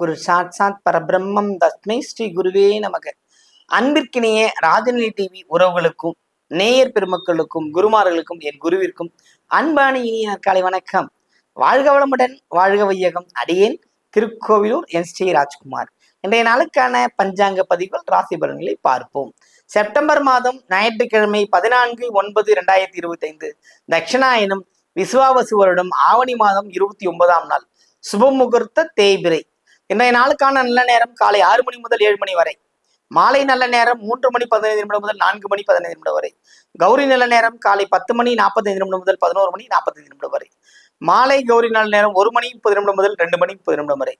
குரு சாட்சாத் பரபிரம்மம் தஸ்மை ஸ்ரீ குருவே நமக. அன்பிற்கினிய ராஜநிலை டிவி உறவுகளுக்கும் நேயர் பெருமக்களுக்கும் குருமார்களுக்கும் என் குருவிற்கும் அன்பான இனிய காலை வணக்கம். வாழ்க வளமுடன் வாழ்க வையகம். அடியேன் திருக்கோவிலூர் என் ஸ்ரீ ராஜ்குமார். இன்றைய நாளுக்கான பஞ்சாங்க பதிவுகள் ராசி பலன்களை பார்ப்போம். செப்டம்பர் மாதம் ஞாயிற்றுக்கிழமை பதினான்கு ஒன்பது இரண்டாயிரத்தி இருபத்தி ஐந்து தட்சிணாயனம் விசுவாவசு வருடம் ஆவணி மாதம் இருபத்தி ஒன்பதாம் நாள். சுபமுகூர்த்த தேய்பிரை. இன்றைய நாளுக்கான நல்ல நேரம் காலை ஆறு மணி முதல் ஏழு மணி வரை. மாலை நல்ல நேரம் மூன்று மணி பதினைந்து நிமிடம் முதல் நான்கு மணி பதினைந்து நிமிடம் வரை. கௌரி நல்ல நேரம் காலை பத்து மணி நாற்பத்தைந்து நிமிடம் முதல் பதினோரு மணி நாற்பத்தைந்து நிமிடம் வரை. மாலை கௌரி நல்ல நேரம் ஒரு மணி முப்பது நிமிடம் முதல் ரெண்டு மணி முப்பது நிமிடம் வரை.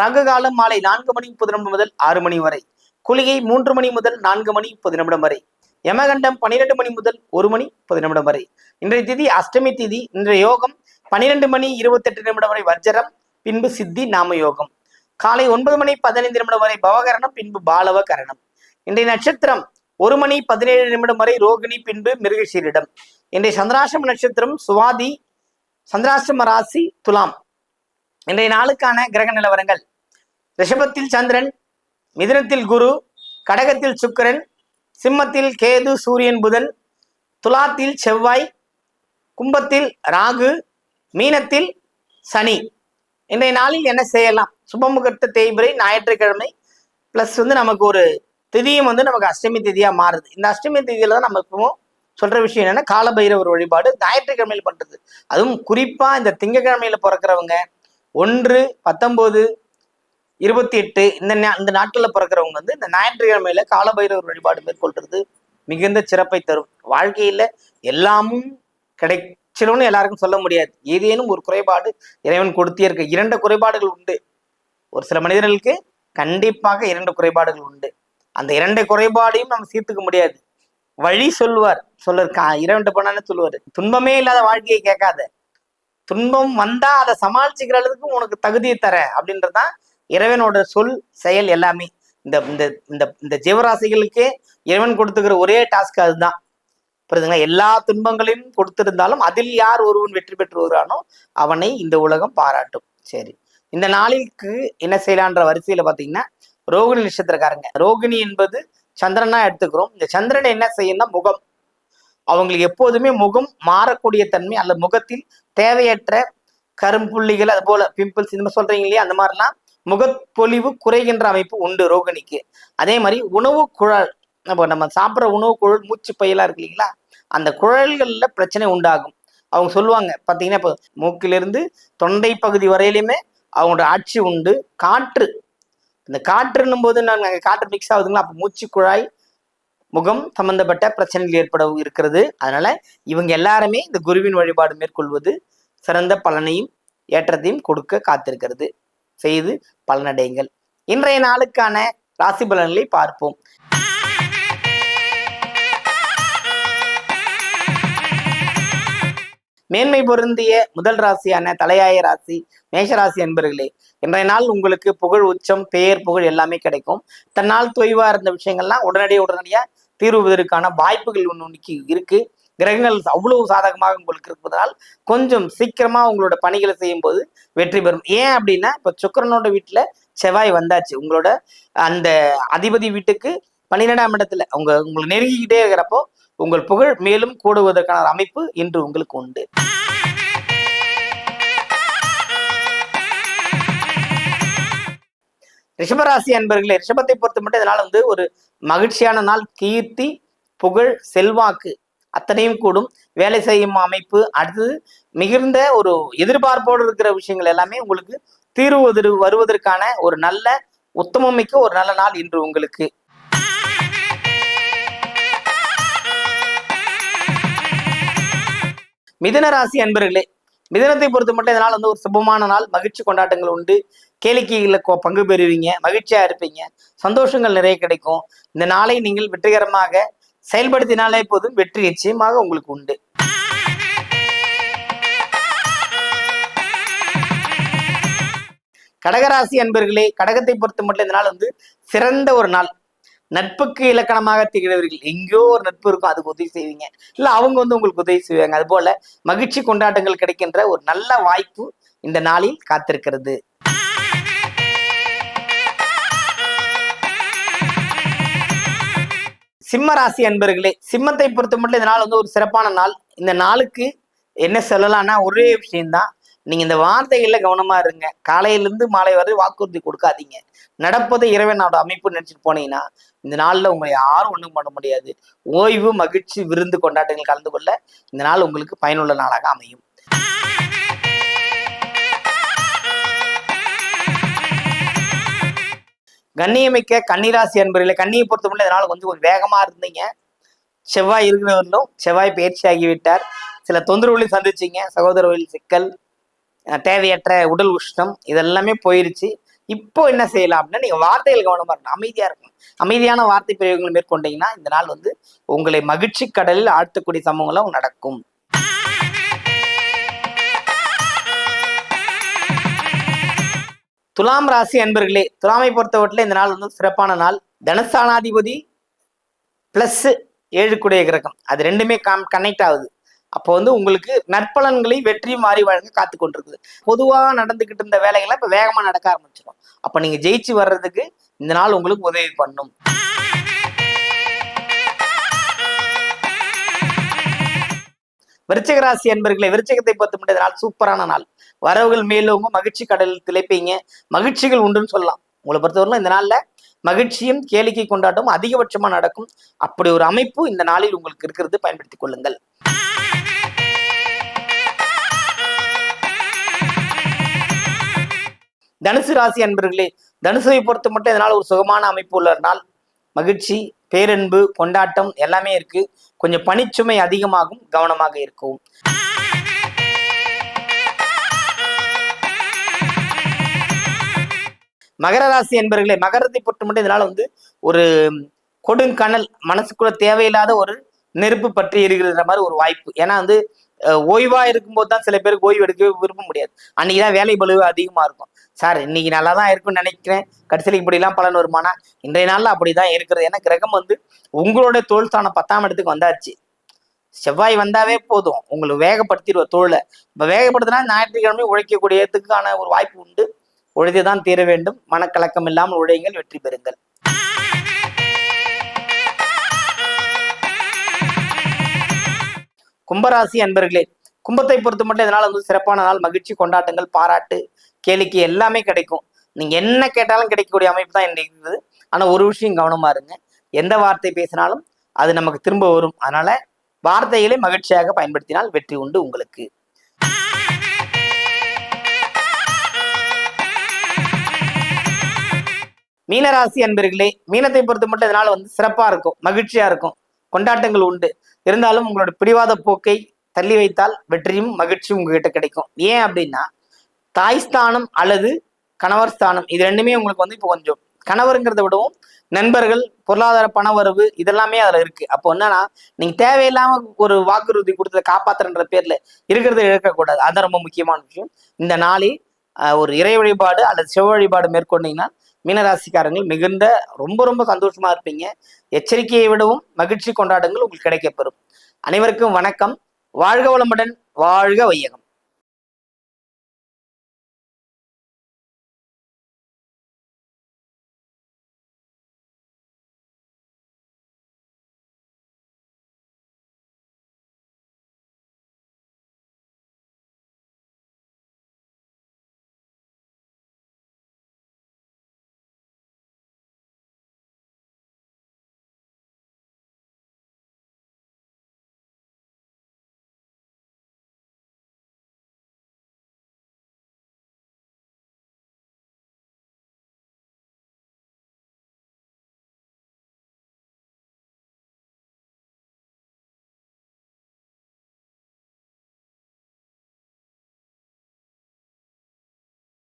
ரங்க காலம் மாலை நான்கு மணி முப்பது நிமிடம் முதல் ஆறு மணி வரை. குளிகை மூன்று மணி முதல் நான்கு மணி முப்பது நிமிடம் வரை. யமகண்டம் பன்னிரெண்டு மணி முதல் ஒரு மணி முப்பது நிமிடம் வரை. இன்றைய திதி அஷ்டமி திதி இன்றைய யோகம் பன்னிரெண்டு மணி இருபத்தெட்டு நிமிடம் வரை வர்ஜரம் பின்பு சித்தி நாம யோகம் காலை ஒன்பது மணி பதினைந்து நிமிடம் வரை பவகரணம் பின்பு பாலவ கரணம் இன்றைய நட்சத்திரம் ஒரு மணி பதினேழு நிமிடம் வரை ரோகிணி பின்பு மிருகசீரிடம். இன்றைய சந்திராசிரம நட்சத்திரம் சுவாதி சந்திராசிரம ராசி துலாம். இன்றைய நாளுக்கான கிரக நிலவரங்கள். ரிஷபத்தில் சந்திரன் மிதுனத்தில் குரு கடகத்தில் சுக்கிரன் சிம்மத்தில் கேது சூரியன் புதன் துலாத்தில் செவ்வாய் கும்பத்தில் ராகு மீனத்தில் சனி. இன்றைய நாளில் என்ன செய்யலாம்? சுபமுகூர்த்த தேய்பிரை ஞாயிற்றுக்கிழமை ப்ளஸ் வந்து நமக்கு ஒரு திதியும் வந்து நமக்கு அஷ்டமி திதியாக மாறுது. இந்த அஷ்டமி திதியில தான் நம்ம இப்பவும் சொல்கிற விஷயம் என்னென்னா காலபைரவர் வழிபாடு ஞாயிற்றுக்கிழமையில் பண்ணுறது அதுவும் குறிப்பாக இந்த திங்கக்கிழமையில் பிறக்கிறவங்க ஒன்று பத்தொம்போது இருபத்தி எட்டு இந்த நா- இந்த நாட்களில் பிறக்கிறவங்க வந்து இந்த ஞாயிற்றுக்கிழமையில காலபைரவர் வழிபாடு மேற்கொள்கிறது மிகுந்த சிறப்பை தரும். வாழ்க்கையில் எல்லாமும் கிடைச்சிடும்னு எல்லாருக்கும் சொல்ல முடியாது. ஏதேனும் ஒரு குறைபாடு இறைவன் கொடுத்தே இருக்க. இரண்டு குறைபாடுகள் உண்டு. ஒரு சில மனிதர்களுக்கு கண்டிப்பாக இரண்டு குறைபாடுகள் உண்டு. அந்த இரண்டு குறைபாடையும் நம்ம சீர்த்துக்க முடியாது. வழி சொல்லுவார். சொல்லர் கா இரண்டு பண்ணான்னு சொல்லுவார். துன்பமே இல்லாத வாழ்க்கையை கேட்காத. துன்பம் வந்தா அதை சமாளிச்சுக்கிற அளவுக்கு உனக்கு தகுதியை தரேன் அப்படின்றதான் இறைவனோட சொல் செயல் எல்லாமே. இந்த இந்த இந்த இந்த ஜீவராசிகளுக்கே இறைவன் கொடுத்துக்கிற ஒரே டாஸ்க் அதுதான். புரியுதுங்களா? எல்லா துன்பங்களையும் கொடுத்திருந்தாலும் அதில் யார் ஒருவன் வெற்றி பெற்று வருகிறானோ அவனை இந்த உலகம் பாராட்டும். சரி. இந்த நாளிற்கு என்ன செய்யலான்ற வரிசையில பாத்தீங்கன்னா ரோகிணி நட்சத்திரக்காரங்க. ரோகிணி என்பது சந்திரனா எடுத்துக்கிறோம். இந்த சந்திரனை என்ன செய்யணும்னா முகம். அவங்களுக்கு எப்போதுமே முகம் மாறக்கூடிய தன்மை அல்ல முகத்தில் தேவையற்ற கரும்புள்ளிகள் அது போல பிம்பிள்ஸ் இந்த மாதிரி சொல்றீங்க இல்லையா? அந்த மாதிரிலாம் முகப்பொலிவு குறைகின்ற அமைப்பு உண்டு ரோகிணிக்கு. அதே மாதிரி உணவு குழல் நம்ம நம்ம சாப்பிட்ற உணவு குழல் மூச்சு பையெல்லாம் இருக்கு இல்லைங்களா? அந்த குழல்கள்ல பிரச்சனை உண்டாகும். அவங்க சொல்லுவாங்க பார்த்தீங்கன்னா இப்போ மூக்கிலிருந்து தொண்டை பகுதி வரையிலுமே அவங்களோட ஆட்சி உண்டு. காற்று. இந்த காற்றுன்னும் போது நாங்கள் காற்று மிக்ஸ் ஆகுதுங்களா? அப்போ மூச்சு குழாய் முகம் சம்பந்தப்பட்ட பிரச்சனைகள் ஏற்பட இருக்கிறது. அதனால இவங்க எல்லாருமே இந்த குருவின் வழிபாடு மேற்கொள்வது சிறந்த பலனையும் ஏற்றத்தையும் கொடுக்க காத்திருக்கிறது. செய்து பலனடையுங்கள். இன்றைய நாளுக்கான ராசி பலன்களை பார்ப்போம். மேன்மை பொருந்திய முதல் ராசியான தலையாய ராசி மேஷராசி அன்பர்களே இன்றைய நாள் உங்களுக்கு புகழ் உச்சம் பெயர் புகழ் எல்லாமே கிடைக்கும். தன்னால் தொய்வா இருந்த விஷயங்கள்லாம் உடனடியே உடனடியாக தீர்வுவதற்கான வாய்ப்புகள் ஒன்று இன்னைக்கு இருக்கு. கிரகங்கள் அவ்வளவு சாதகமாக உங்களுக்கு இருப்பதால் கொஞ்சம் சீக்கிரமா உங்களோட பணிகளை செய்யும் போது வெற்றி பெறும். ஏன் அப்படின்னா இப்போ சுக்கரனோட வீட்டில் செவ்வாய் வந்தாச்சு. உங்களோட அந்த அதிபதி வீட்டுக்கு பன்னிரெண்டாம் இடத்துல உங்க உங்களுக்கு நெருங்கிக்கிட்டே இருக்கிறப்போ உங்கள் புகழ் மேலும் கூடுவதற்கான அமைப்பு இன்று உங்களுக்கு உண்டு. ரிஷபராசி அன்பர்களே ரிஷபத்தை பொறுத்த மட்டும் இதனால் வந்து ஒரு மகிழ்ச்சியான நாள் கீர்த்தி புகழ் செல்வாக்கு அத்தனையும் கூடும். வேலை செய்யும் அமைப்பு அடுத்தது மிகுந்த ஒரு எதிர்பார்ப்போடு இருக்கிற விஷயங்கள் எல்லாமே உங்களுக்கு தீர்வு வருவதற்கான ஒரு நல்ல உத்தமமிக்க ஒரு நல்ல நாள் இன்று உங்களுக்கு. மிதன ராசி அன்பர்களே மிதனத்தை பொறுத்த மட்டும் இதனால் வந்து ஒரு சுபமான நாள் மகிழ்ச்சி கொண்டாட்டங்கள் உண்டு. கேளிக்கைகளில் பங்கு பெறுவீங்க மகிழ்ச்சியா இருப்பீங்க சந்தோஷங்கள் நிறைய கிடைக்கும். இந்த நாளை நீங்கள் வெற்றிகரமாக செயல்படுத்தினாலே போதும் வெற்றி நிச்சயமாக உங்களுக்கு உண்டு. கடகராசி அன்பர்களே கடகத்தை பொறுத்த மட்டும் இந்த நாள் வந்து சிறந்த ஒரு நாள். நட்புக்கு இலக்கணமாக திகழ்வீர்கள் எங்கேயோ ஒரு நட்பு இருக்கும் அதுக்கு உதவி செய்வீங்க. இல்ல அவங்க வந்து உங்களுக்கு உதவி செய்வாங்க. அது போல மகிழ்ச்சி கொண்டாட்டங்கள் கிடைக்கின்ற ஒரு நல்ல வாய்ப்பு இந்த நாளில் காத்திருக்கிறது. சிம்ம ராசி அன்பர்களே சிம்மத்தை பொறுத்த மட்டும் இந்த நாள் வந்து ஒரு சிறப்பான நாள். இந்த நாளுக்கு என்ன சொல்லலாம்னா ஒரே விஷயம்தான். நீங்க இந்த வார்த்தைகள்ல கவனமா இருங்க. காலையில இருந்து மாலை வரை வாக்குறுதி கொடுக்காதீங்க. நடப்பதை இறைவனோட அமைப்பு நினைச்சிட்டு போனீங்கன்னா இந்த நாள்ல உங்களை யாரும் ஒண்ணும் பண்ண முடியாது. ஓய்வு மகிழ்ச்சி விருந்து கொண்டாட்டங்கள் கலந்து கொள்ள இந்த நாள் உங்களுக்கு பயனுள்ள நாளாக அமையும். கண்ணியமிக்க கன்னிராசி அன்பர்களை கண்ணியை பொறுத்தமட்டில் இதனால கொஞ்சம் கொஞ்சம் வேகமா இருந்தீங்க. செவ்வாய் இருக்கிறவர்களும் செவ்வாய் பயிற்சி ஆகிவிட்டார் சில தொந்தரவுகளையும் சந்திச்சீங்க. சகோதர சிக்கல் தேவையற்ற உடல் உஷ்ணம் இதெல்லாமே போயிருச்சு. இப்போ என்ன செய்யலாம் அப்படின்னா நீங்க வார்த்தைகள் கவனமா இருக்கணும். அமைதியா இருக்கணும். அமைதியான வார்த்தை பிரயோகங்கள் மேற்கொண்டீங்கன்னா இந்த நாள் வந்து உங்களை மகிழ்ச்சி கடலில் ஆழ்த்தக்கூடிய சம்பவங்களும் நடக்கும். துலாம் ராசி அன்பர்களே துலாமை பொறுத்தவரையில இந்த நாள் வந்து சிறப்பான நாள். தனஸ்தானாதிபதி பிளஸ் ஏழுக்குடைய கிரகம். அது ரெண்டுமே காம் கனெக்ட் ஆகுது. அப்போ வந்து உங்களுக்கு நற்பலன்களை வெற்றி மாறி வழங்க காத்து கொண்டிருக்குது. பொதுவாக நடந்துகிட்டு இருந்த வேலைகளை இப்போ வேகமாக நடக்க ஆரம்பிச்சிடும் அப்போ நீங்க ஜெயிச்சு வர்றதுக்கு இந்த நாள் உங்களுக்கு உதவி பண்ணும். விருச்சகராசி என்பர்களே விருச்சிகத்தை பொறுத்த மட்டும் இந்த நாள் சூப்பரான நாள். வரவுகள் மேலோங்க மகிழ்ச்சி கடலில் திளைப்பீங்க. மகிழ்ச்சிகள் உண்டுன்னு சொல்லலாம். உங்களை பொறுத்தவரையிலும் இந்த நாள்ல மகிழ்ச்சியும் கேளிக்கை கொண்டாட்டமும் அதிகபட்சமா நடக்கும். அப்படி ஒரு அமைப்பு இந்த நாளில் உங்களுக்கு இருக்கிறது பயன்படுத்திக் கொள்ளுங்கள். தனுசு ராசி அன்பர்களே தனுசுவை பொறுத்த மட்டும் இதனால் ஒரு சுகமான அமைப்பு உள்ள நாள் மகிழ்ச்சி பேரன்பு கொண்டாட்டம் எல்லாமே இருக்கு. கொஞ்சம் பணிச்சுமை அதிகமாகும் கவனமாக இருக்கும் மகர ராசி என்பர்களே மகரத்தை பொறுத்த மட்டும் இதனால வந்து ஒரு கொடுங்கனல் மனசுக்குள்ள தேவையில்லாத ஒரு நெருப்பு பற்றி எரிகிற மாதிரி ஒரு வாய்ப்பு. ஏன்னா வந்து ஓய்வா இருக்கும்போது தான் சில பேருக்கு ஓய்வு எடுக்கவே விரும்ப முடியாது. அன்னைக்கு தான் வேலை பழுவு அதிகமா இருக்கும். சார் இன்னைக்கு நல்லா தான் இருக்கும்னு நினைக்கிறேன். கடைசியில் இப்படிலாம் பலன் வருமானா? இன்றைய நாள்ல அப்படிதான் இருக்கிறது. ஏன்னா கிரகம் வந்து உங்களோட தோல் ஸ்தானம் பத்தாம் இடத்துக்கு வந்தாச்சு. செவ்வாய் வந்தாவே போதும். உங்களுக்கு வேகப்படுத்திடுவ தோலை. இப்போ வேகப்படுத்தினா ஞாயிற்றுக்கிழமை உழைக்கக்கூடியதுக்கான ஒரு வாய்ப்பு உண்டு. உழைத்து தான் தீர வேண்டும். மனக்கலக்கம் இல்லாமல் உழையுங்கள் வெற்றி பெறுங்கள். கும்பராசி அன்பர்களே கும்பத்தை பொறுத்த மட்டும் இதனால் வந்து சிறப்பான நாள் மகிழ்ச்சி கொண்டாட்டங்கள் பாராட்டு கேளிக்கை எல்லாமே கிடைக்கும். நீங்க என்ன கேட்டாலும் கிடைக்கக்கூடிய அமைப்பு தான் இன்னைக்கு இருக்குது. ஆனா ஒரு விஷயம் கவனமா இருங்க. எந்த வார்த்தை பேசினாலும் அது நமக்கு திரும்ப வரும். அதனால வார்த்தைகளை மகிழ்ச்சியாக பயன்படுத்தினால் வெற்றி உண்டு உங்களுக்கு. மீனராசி அன்பர்களே மீனத்தை பொறுத்த மட்டும் இதனால வந்து சிறப்பா இருக்கும். மகிழ்ச்சியா இருக்கும். கொண்டாட்டங்கள் உண்டு. இருந்தாலும் உங்களோட பிடிவாத போக்கை தள்ளி வைத்தால் வெற்றியும் மகிழ்ச்சியும் உங்ககிட்ட கிடைக்கும். ஏன் அப்படின்னா தாய் ஸ்தானம் அல்லது கணவர் ஸ்தானம். இது ரெண்டுமே உங்களுக்கு வந்து இப்போ கொஞ்சம் கணவருங்கிறத விடவும் நண்பர்கள் பொருளாதார பணவரவு இதெல்லாமே அதில் இருக்கு. அப்போ என்னன்னா நீங்க தேவையில்லாம ஒரு வாக்குறுதி கொடுத்ததை காப்பாத்துறன்ற பேர்ல இருக்கிறத இழக்கக்கூடாது. அதான் ரொம்ப முக்கியமான விஷயம். இந்த நாளில் ஒரு இறை வழிபாடு அல்லது சிவ வழிபாடு மேற்கொண்டீங்கன்னா மீனராசிக்காரங்கள் மிகுந்த ரொம்ப ரொம்ப சந்தோஷமா இருப்பீங்க. எச்சரிக்கையை விடவும் மகிழ்ச்சி கொண்டாட்டங்கள் உங்களுக்கு கிடைக்கப்பெறும். அனைவருக்கும் வணக்கம். வாழ்க வளமுடன் வாழ்க வையகம்.